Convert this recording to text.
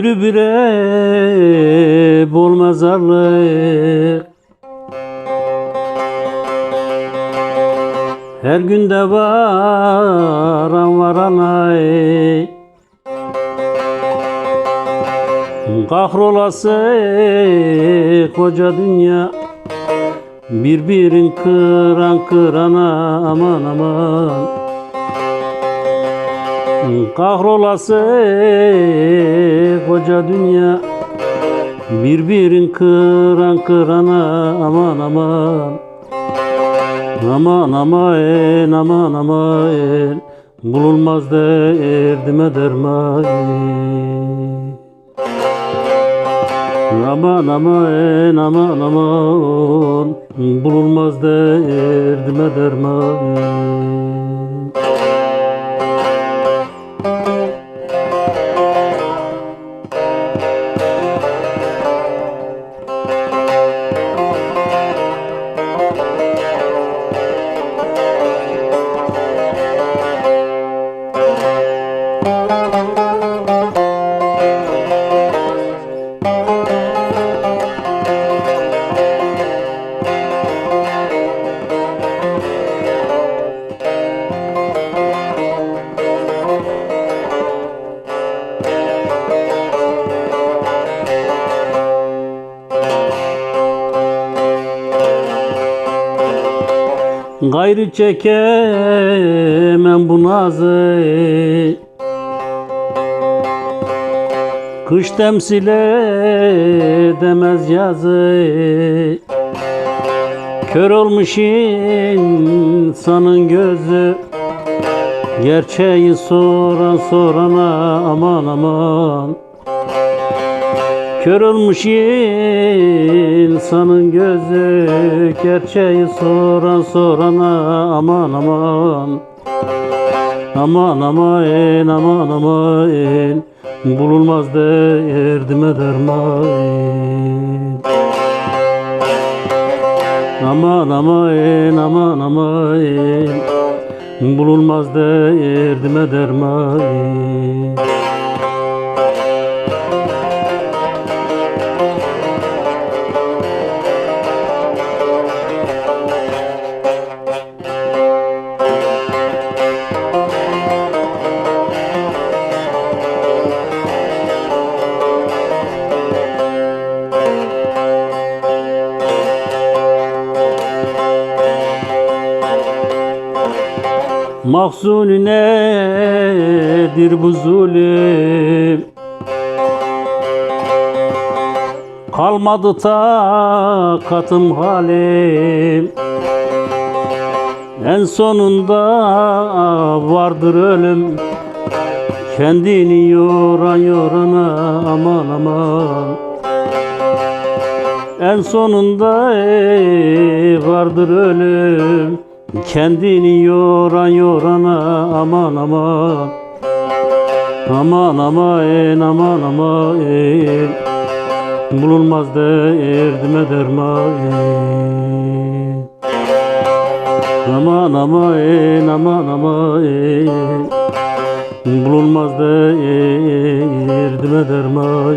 Yürü bire bol mezarlık. Her günde varan varan ay Kahrolası koca dünya. Birbirin kıran kırana aman aman Kahrolası koca dünya. Birbirin kıran kırana aman aman. Aman aman aman aman. Bulunmaz derdime derman. Aman aman aman aman. Bulunmaz derdime derman Gayrı çekemem bu nazı. Kış temsil edemez yazı. Kör olmuş insanın gözü. Gerçeği soran sorana aman aman Kör olmuş insanın gözü Gerçeği soran sorana aman aman. Aman aman aman aman. Bulunmaz derdime derman. Aman aman aman aman. Bulunmaz derdime derman Mahzuni nedir bu zulüm? Kalmadı takatım halim. En sonunda vardır ölüm. Kendini yoran yorana aman aman. En sonunda ey, vardır ölüm Kendini yoran yorana aman aman Aman aman aman aman Bulunmaz derdime derman. Aman aman aman aman Bulunmaz derdime derman